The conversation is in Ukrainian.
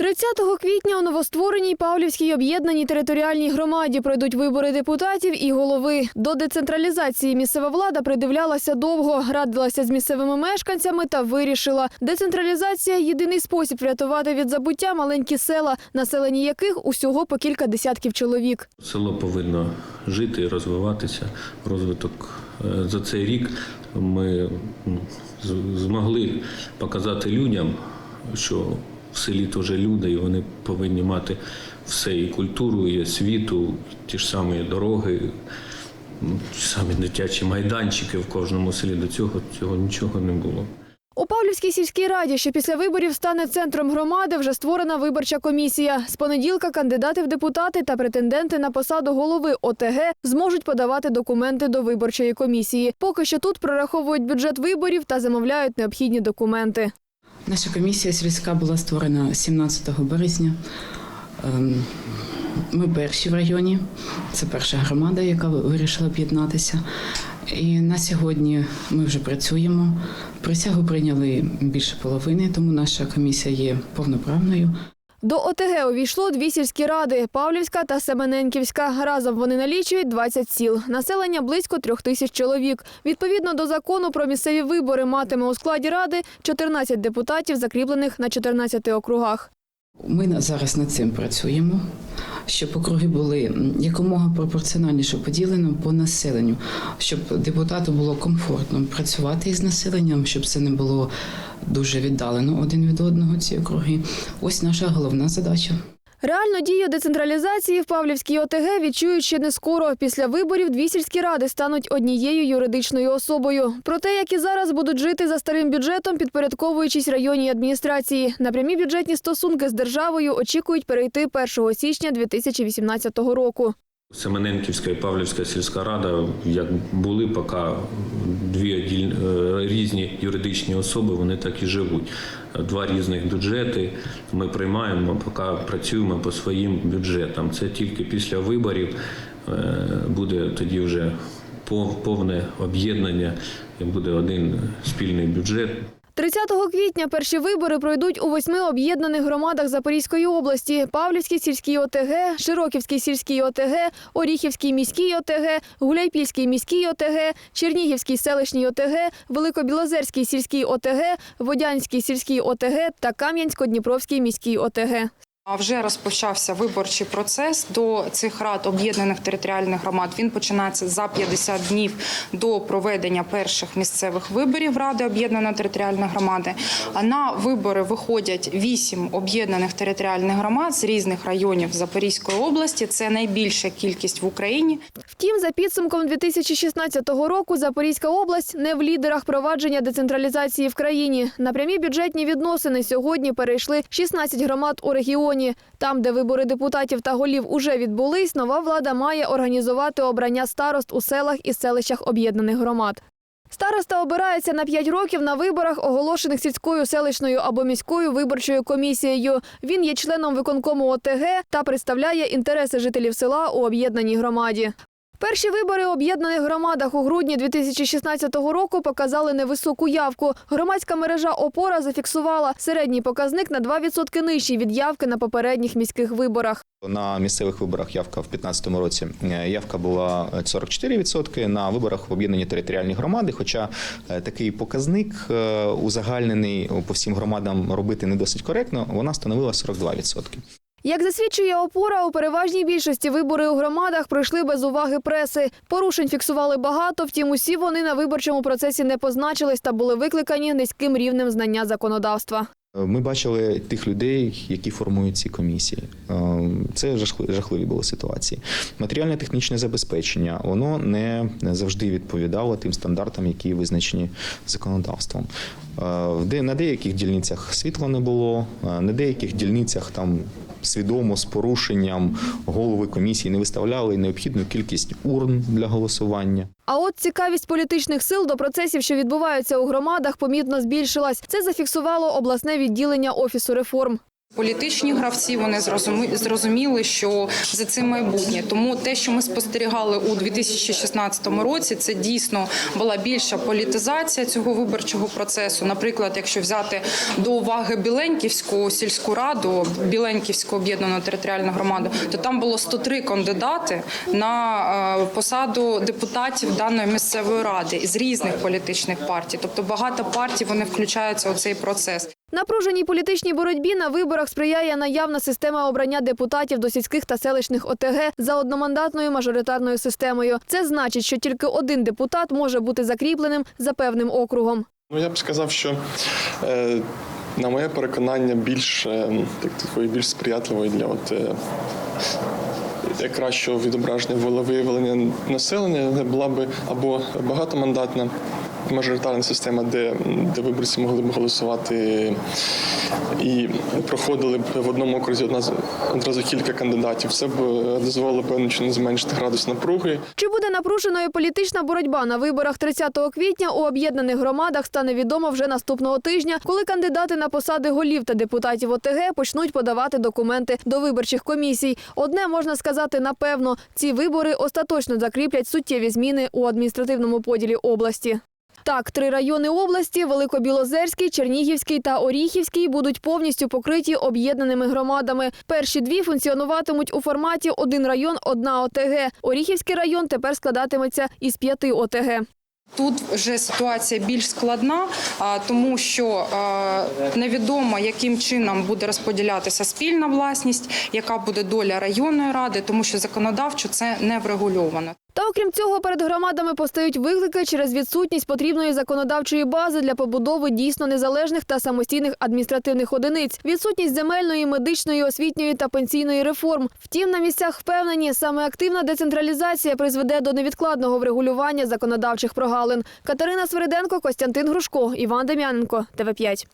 30 квітня у новоствореній Павлівській об'єднаній територіальній громаді пройдуть вибори депутатів і голови. До децентралізації місцева влада придивлялася довго, радилася з місцевими мешканцями та вирішила. Децентралізація єдиний спосіб врятувати від забуття маленькі села, населені яких усього по кілька десятків чоловік. Село повинно жити і розвиватися. Розвиток Е, за цей рік ми змогли показати людям, що в селі теж люди, і вони повинні мати все і культуру, і освіту, ті ж самі дороги, ті ж самі дитячі майданчики в кожному селі. До цього цього нічого не було. У Павлівській сільській раді, що після виборів стане центром громади, вже створена виборча комісія. З понеділка кандидати в депутати та претенденти на посаду голови ОТГ зможуть подавати документи до виборчої комісії. Поки що тут прораховують бюджет виборів та замовляють необхідні документи. Наша комісія сільська була створена 17 березня. Ем, Ми перші в районі. Це перша громада, яка вирішила об'єднатися. І на сьогодні ми вже працюємо. Присягу прийняли більше половини, тому наша комісія є повноправною. До ОТГ увійшло дві сільські ради – Павлівська та Семененківська. Разом вони налічують 20 сіл. Населення близько трьох тисяч чоловік. Відповідно до закону про місцеві вибори матиме у складі ради 14 депутатів, закріплених на 14 округах. Ми зараз над цим працюємо, щоб округи були якомога пропорціональніше поділено по населенню, щоб депутату було комфортно працювати із населенням, щоб це не було дуже віддалено один від одного ці округи. Ось наша головна задача. Реальну дію децентралізації в Павлівській ОТГ відчують ще не скоро. Після виборів дві сільські ради стануть однією юридичною особою. Про те, як і зараз будуть жити за старим бюджетом, підпорядковуючись районній адміністрації. На прямі бюджетні стосунки з державою очікують перейти 1 січня 2018 року. Семененківська і Павлівська сільська рада, як були, поки дві е, різні юридичні особи, вони так і живуть. Два різних бюджети ми приймаємо, поки працюємо по своїм бюджетам. Це тільки після виборів е, буде тоді вже повне об'єднання, і буде один спільний бюджет. 30 квітня перші вибори пройдуть у восьми об'єднаних громадах Запорізької області: Павлівській сільській ОТГ, Широківській сільській ОТГ, Оріхівській міській ОТГ, Гуляйпільській міській ОТГ, Чернігівській селищній ОТГ, Великобілозерській сільській ОТГ, Водянській сільській ОТГ та Кам'янсько-Дніпровській міській ОТГ. А Вже розпочався виборчий процес до цих рад об'єднаних територіальних громад. Він починається за 50 днів до проведення перших місцевих виборів Ради об'єднаної територіальної громади. А на вибори виходять вісім об'єднаних територіальних громад з різних районів Запорізької області. Це найбільша кількість в Україні. Втім, за підсумком 2016 року Запорізька область не в лідерах провадження децентралізації в країні. На прямі бюджетні відносини сьогодні перейшли 16 громад у регіоні. Там, де вибори депутатів та голів уже відбулись, нова влада має організувати обрання старост у селах і селищах об'єднаних громад. Староста обирається на 5 років на виборах, оголошених сільською, селищною або міською виборчою комісією. Він є членом виконкому ОТГ та представляє інтереси жителів села у об'єднаній громаді. Перші вибори об'єднаних громадах у грудні 2016 року показали невисоку явку. Громадська мережа «Опора» зафіксувала середній показник на 2% нижчий від явки на попередніх міських виборах. На місцевих виборах явка в 2015 році е, явка була 44%, на виборах в об'єднані територіальні громади. Хоча е, такий показник е, узагальнений по всім громадам робити не досить коректно, вона становила 42%. Як засвідчує опора, у переважній більшості вибори у громадах пройшли без уваги преси. Порушень фіксували багато, втім усі вони на виборчому процесі не позначились та були викликані низьким рівнем знання законодавства. Ми бачили тих людей, які формують ці комісії. Е, Це жахли- жахливі були ситуації. Матеріальне технічне забезпечення воно не завжди відповідало тим стандартам, які визначені законодавством. Е, На деяких дільницях світла не було, е, на деяких дільницях там свідомо з порушенням голови комісії не виставляли необхідну кількість урн для голосування. А от цікавість політичних сил до процесів, що відбуваються у громадах, помітно збільшилась. Це зафіксувало обласне відділення офісу реформ. Політичні гравці вони зрозуміли, що за цим майбутнє. Тому те, що ми спостерігали у 2016 році, це дійсно була більша політизація цього виборчого процесу. Наприклад, якщо взяти до уваги Біленьківську сільську раду, Біленьківську об'єднану територіальну громаду, то там було 103 кандидати на е, посаду депутатів даної місцевої ради із різних політичних партій. Тобто багато партій вони включаються у цей процес. Напруженій політичній боротьбі на виборах сприяє наявна система обрання депутатів до сільських та селищних ОТГ за одномандатною мажоритарною системою. Це значить, що тільки один депутат може бути закріпленим за певним округом. Ну я б сказав, що е, на моє переконання більш е, так такої більш сприятливої для от. Е, кращого відображення волевиявлення населення була би або багатомандатна мажоритарна система, де, де виборці могли б голосувати і проходили б в одному окрузі одна одразу кілька кандидатів. Це б дозволило певно чином зменшити градус напруги Чи буде напруженою політична боротьба на виборах 30 квітня у об'єднаних громадах стане відомо вже наступного тижня, коли кандидати на посади голів та депутатів ОТГ почнуть подавати документи до виборчих комісій. Одне можна сказати напевно: ці вибори остаточно закріплять суттєві зміни у адміністративному поділі області. Так, три райони області Великобілозерський, Чернігівський та Оріхівський будуть повністю покриті об'єднаними громадами. Перші дві функціонуватимуть у форматі один район, одна ОТГ. Оріхівський район тепер складатиметься із п'яти ОТГ. Тут вже ситуація більш складна, тому що невідомо, яким чином буде розподілятися спільна власність, яка буде доля районної ради, тому що законодавчо це не врегульовано. Та окрім цього, перед громадами постають виклики через відсутність потрібної законодавчої бази для побудови дійсно незалежних та самостійних адміністративних одиниць, відсутність земельної, медичної, освітньої та пенсійної реформ. Втім, на місцях впевнені, саме активна децентралізація призведе до невідкладного врегулювання законодавчих прогалин. Катерина Свириденко, Костянтин Грушко, Іван Дем'яненко, ТВ 5